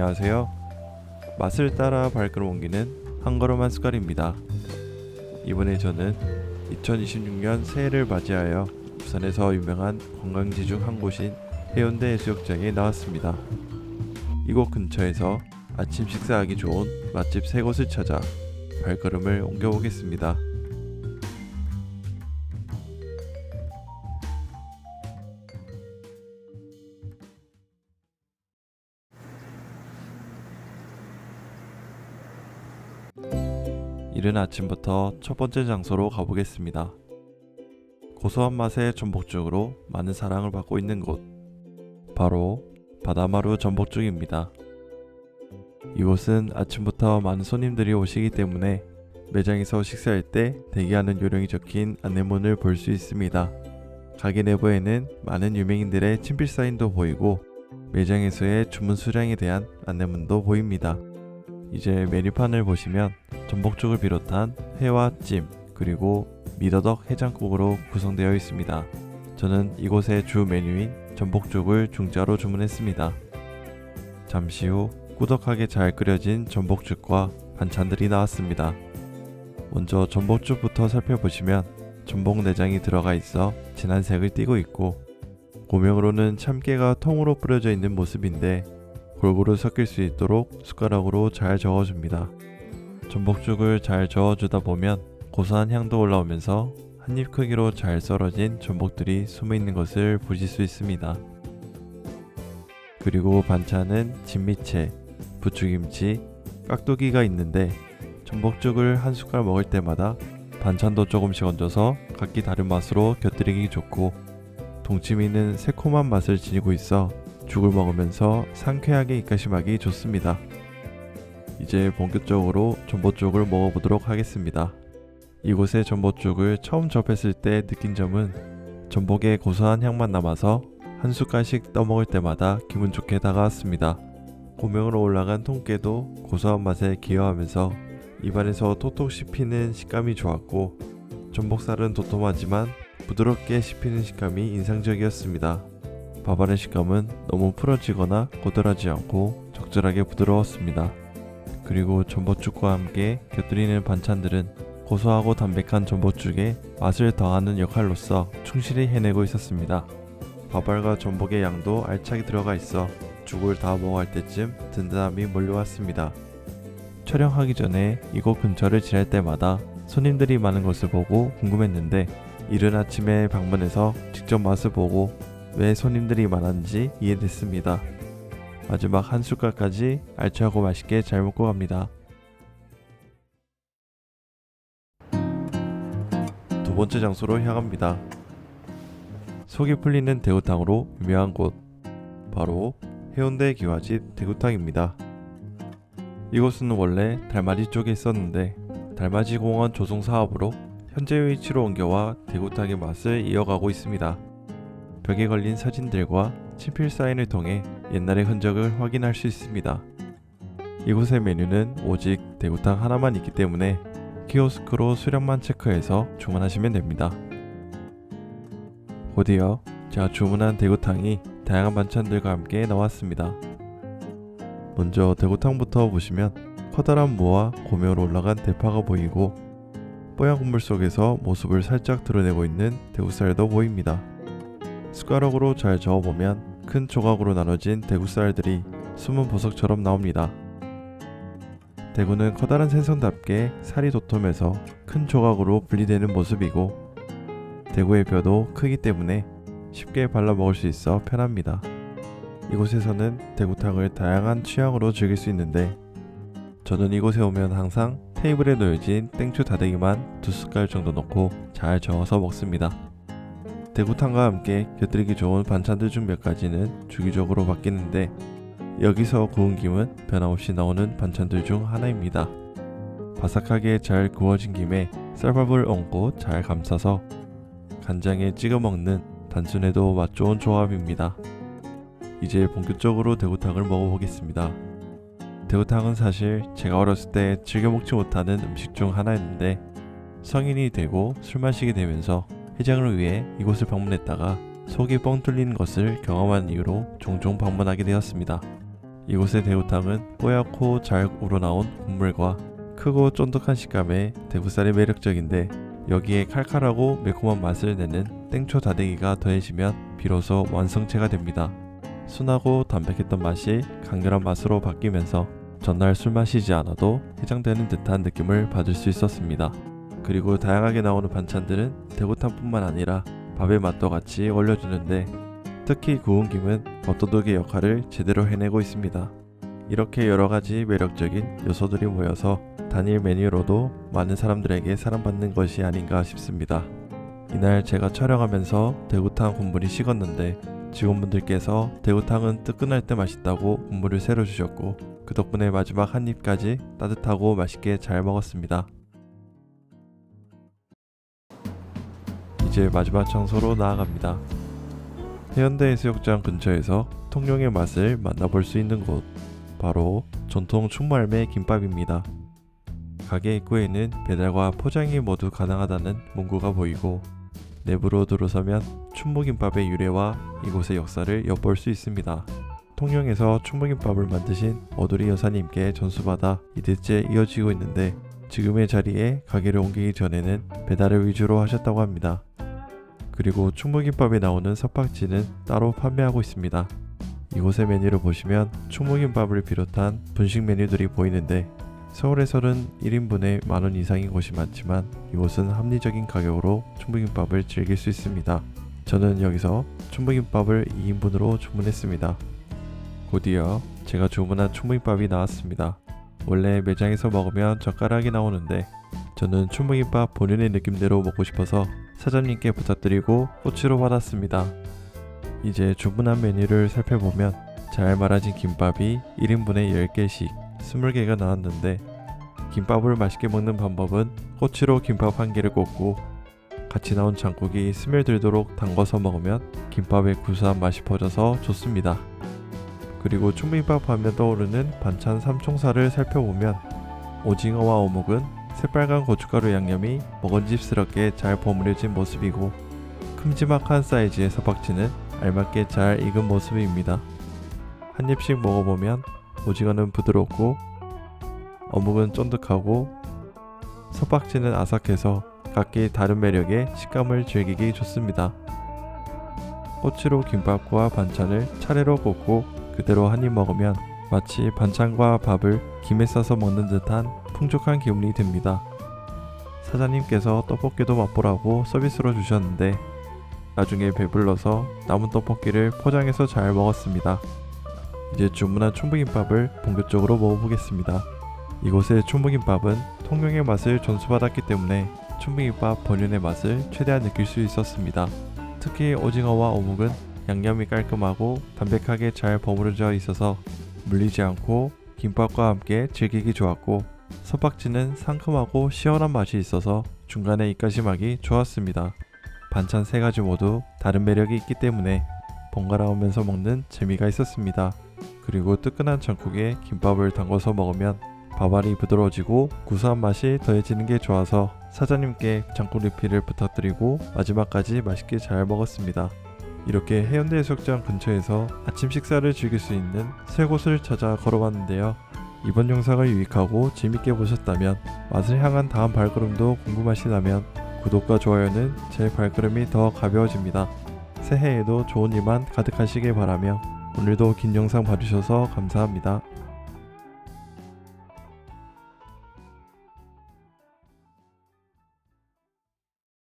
안녕하세요. 맛을 따라 발걸음 옮기는 한 걸음 한 숟갈입니다. 이번에 저는 2026년 새해를 맞이하여 부산에서 유명한 관광지 중 한 곳인 해운대 해수욕장에 나왔습니다. 이곳 근처에서 아침 식사하기 좋은 맛집 세 곳을 찾아 발걸음을 옮겨보겠습니다. 이른 아침부터 첫 번째 장소로 가보겠습니다. 고소한 맛의 전복죽으로 많은 사랑을 받고 있는 곳. 바로 바다마루 전복죽입니다. 이곳은 아침부터 많은 손님들이 오시기 때문에 매장에서 식사할 때 대기하는 요령이 적힌 안내문을 볼 수 있습니다. 가게 내부에는 많은 유명인들의 친필 사인도 보이고 매장에서의 주문 수량에 대한 안내문도 보입니다. 이제 메뉴판을 보시면 전복죽을 비롯한 회와 찜 그리고 미더덕 해장국으로 구성되어 있습니다. 저는 이곳의 주 메뉴인 전복죽을 중짜로 주문했습니다. 잠시 후 꾸덕하게 잘 끓여진 전복죽과 반찬들이 나왔습니다. 먼저 전복죽부터 살펴보시면 전복 내장이 들어가 있어 진한 색을 띠고 있고 고명으로는 참깨가 통으로 뿌려져 있는 모습인데 골고루 섞일 수 있도록 숟가락으로 잘 저어줍니다. 전복죽을 잘 저어주다 보면 고소한 향도 올라오면서 한입 크기로 잘 썰어진 전복들이 숨어 있는 것을 보실 수 있습니다. 그리고 반찬은 진미채, 부추김치, 깍두기가 있는데 전복죽을 한 숟갈 먹을 때마다 반찬도 조금씩 얹어서 각기 다른 맛으로 곁들이기 좋고 동치미는 새콤한 맛을 지니고 있어 죽을 먹으면서 상쾌하게 입가심하기 좋습니다. 이제 본격적으로 전복죽을 먹어보도록 하겠습니다. 이곳의 전복죽을 처음 접했을 때 느낀 점은 전복의 고소한 향만 남아서 한 숟갈씩 떠먹을 때마다 기분 좋게 다가왔습니다. 고명으로 올라간 통깨도 고소한 맛에 기여하면서 입안에서 톡톡 씹히는 식감이 좋았고 전복살은 도톰하지만 부드럽게 씹히는 식감이 인상적이었습니다. 밥알의 식감은 너무 풀어지거나 고들하지 않고 적절하게 부드러웠습니다. 그리고 전복죽과 함께 곁들이는 반찬들은 고소하고 담백한 전복죽에 맛을 더하는 역할로서 충실히 해내고 있었습니다. 밥알과 전복의 양도 알차게 들어가 있어 죽을 다 먹어갈 때쯤 든든함이 몰려왔습니다. 촬영하기 전에 이곳 근처를 지날 때마다 손님들이 많은 것을 보고 궁금했는데 이른 아침에 방문해서 직접 맛을 보고 왜 손님들이 많았는지 이해됐습니다. 마지막 한 숟갈까지 알차고 맛있게 잘 먹고 갑니다. 두 번째 장소로 향합니다. 속이 풀리는 대구탕으로 유명한 곳 바로 해운대 기와집 대구탕입니다. 이곳은 원래 달맞이 쪽에 있었는데 달맞이 공원 조성 사업으로 현재 위치로 옮겨와 대구탕의 맛을 이어가고 있습니다. 벽에 걸린 사진들과 친필 사인을 통해 옛날의 흔적을 확인할 수 있습니다. 이곳의 메뉴는 오직 대구탕 하나만 있기 때문에 키오스크로 수량만 체크해서 주문하시면 됩니다. 곧이어 제가 주문한 대구탕이 다양한 반찬들과 함께 나왔습니다. 먼저 대구탕부터 보시면 커다란 무와 고명으로 올라간 대파가 보이고 뽀얀 국물 속에서 모습을 살짝 드러내고 있는 대구살도 보입니다. 숟가락으로 잘 저어보면 큰 조각으로 나눠진 대구살들이 숨은 보석처럼 나옵니다. 대구는 커다란 생선답게 살이 도톰해서 큰 조각으로 분리되는 모습이고 대구의 뼈도 크기 때문에 쉽게 발라 먹을 수 있어 편합니다. 이곳에서는 대구탕을 다양한 취향으로 즐길 수 있는데 저는 이곳에 오면 항상 테이블에 놓여진 땡초 다대기만 두 숟갈 정도 넣고 잘 저어서 먹습니다. 대구탕과 함께 곁들이기 좋은 반찬들 중 몇 가지는 주기적으로 바뀌는데 여기서 구운 김은 변함없이 나오는 반찬들 중 하나입니다. 바삭하게 잘 구워진 김에 쌀밥을 얹고 잘 감싸서 간장에 찍어 먹는 단순해도 맛 좋은 조합입니다. 이제 본격적으로 대구탕을 먹어보겠습니다. 대구탕은 사실 제가 어렸을 때 즐겨 먹지 못하는 음식 중 하나였는데 성인이 되고 술 마시게 되면서 해장을 위해 이곳을 방문했다가 속이 뻥 뚫리는 것을 경험한 이후로 종종 방문하게 되었습니다. 이곳의 대구탕은 뽀얗고 잘 우러나온 국물과 크고 쫀득한 식감에 대구살이 매력적인데 여기에 칼칼하고 매콤한 맛을 내는 땡초 다대기가 더해지면 비로소 완성체가 됩니다. 순하고 담백했던 맛이 강렬한 맛으로 바뀌면서 전날 술 마시지 않아도 해장되는 듯한 느낌을 받을 수 있었습니다. 그리고 다양하게 나오는 반찬들은 대구탕뿐만 아니라 밥의 맛도 같이 올려주는데 특히 구운 김은 밥도둑의 역할을 제대로 해내고 있습니다. 이렇게 여러 가지 매력적인 요소들이 모여서 단일 메뉴로도 많은 사람들에게 사랑받는 것이 아닌가 싶습니다. 이날 제가 촬영하면서 대구탕 국물이 식었는데 직원분들께서 대구탕은 뜨끈할 때 맛있다고 국물을 새로 주셨고 그 덕분에 마지막 한 입까지 따뜻하고 맛있게 잘 먹었습니다. 이제 마지막 장소로 나아갑니다. 해운대 해수욕장 근처에서 통영의 맛을 만나볼 수 있는 곳 바로 전통 충말매 김밥입니다. 가게 입구에는 배달과 포장이 모두 가능하다는 문구가 보이고 내부로 들어서면 춘무김밥의 유래와 이곳의 역사를 엿볼 수 있습니다. 통영에서 춘무김밥을 만드신 어두리 여사님께 전수받아 이대째 이어지고 있는데 지금의 자리에 가게를 옮기기 전에는 배달을 위주로 하셨다고 합니다. 그리고 충무김밥에 나오는 석박지는 따로 판매하고 있습니다. 이곳의 메뉴를 보시면 충무김밥을 비롯한 분식 메뉴들이 보이는데 서울에서는 1인분에 만원 이상인 곳이 많지만 이곳은 합리적인 가격으로 충무김밥을 즐길 수 있습니다. 저는 여기서 충무김밥을 2인분으로 주문했습니다. 곧이어 제가 주문한 충무김밥이 나왔습니다. 원래 매장에서 먹으면 젓가락이 나오는데 저는 충무김밥 본연의 느낌대로 먹고 싶어서 사장님께 부탁드리고 꼬치로 받았습니다. 이제 주문한 메뉴를 살펴보면 잘 말아진 김밥이 1인분에 10개씩 20개가 나왔는데 김밥을 맛있게 먹는 방법은 꼬치로 김밥 한 개를 꽂고 같이 나온 장국이 스며들도록 담궈서 먹으면 김밥의 구수한 맛이 퍼져서 좋습니다. 그리고 충무김밥 하면 떠오르는 반찬 삼총사를 살펴보면 오징어와 어묵은 새빨간 고춧가루 양념이 먹은집스럽게 잘 버무려진 모습이고 큼지막한 사이즈의 서박지는 알맞게 잘 익은 모습입니다. 한 입씩 먹어보면 오징어는 부드럽고 어묵은 쫀득하고 석박지는 아삭해서 각기 다른 매력의 식감을 즐기기 좋습니다. 꼬치로 김밥과 반찬을 차례로 꽂고 그대로 한 입 먹으면 마치 반찬과 밥을 김에 싸서 먹는 듯한 풍족한 기분이 듭니다. 사장님께서 떡볶이도 맛보라고 서비스로 주셨는데 나중에 배불러서 남은 떡볶이를 포장해서 잘 먹었습니다. 이제 주문한 충무김밥을 본격적으로 먹어보겠습니다. 이곳의 충무김밥은 통영의 맛을 전수받았기 때문에 충무김밥 본연의 맛을 최대한 느낄 수 있었습니다. 특히 오징어와 어묵은 양념이 깔끔하고 담백하게 잘 버무려져 있어서 물리지 않고 김밥과 함께 즐기기 좋았고 석박지는 상큼하고 시원한 맛이 있어서 중간에 입가심하기 좋았습니다. 반찬 세 가지 모두 다른 매력이 있기 때문에 번갈아 오면서 먹는 재미가 있었습니다. 그리고 뜨끈한 장국에 김밥을 담궈서 먹으면 밥알이 부드러워지고 구수한 맛이 더해지는 게 좋아서 사장님께 장국 리필을 부탁드리고 마지막까지 맛있게 잘 먹었습니다. 이렇게 해운대 해수욕장 근처에서 아침 식사를 즐길 수 있는 세 곳을 찾아 걸어봤는데요. 이번 영상을 유익하고 재밌게 보셨다면 맛을 향한 다음 발걸음도 궁금하시다면 구독과 좋아요는 제 발걸음이 더 가벼워집니다. 새해에도 좋은 일만 가득하시길 바라며 오늘도 긴 영상 봐주셔서 감사합니다.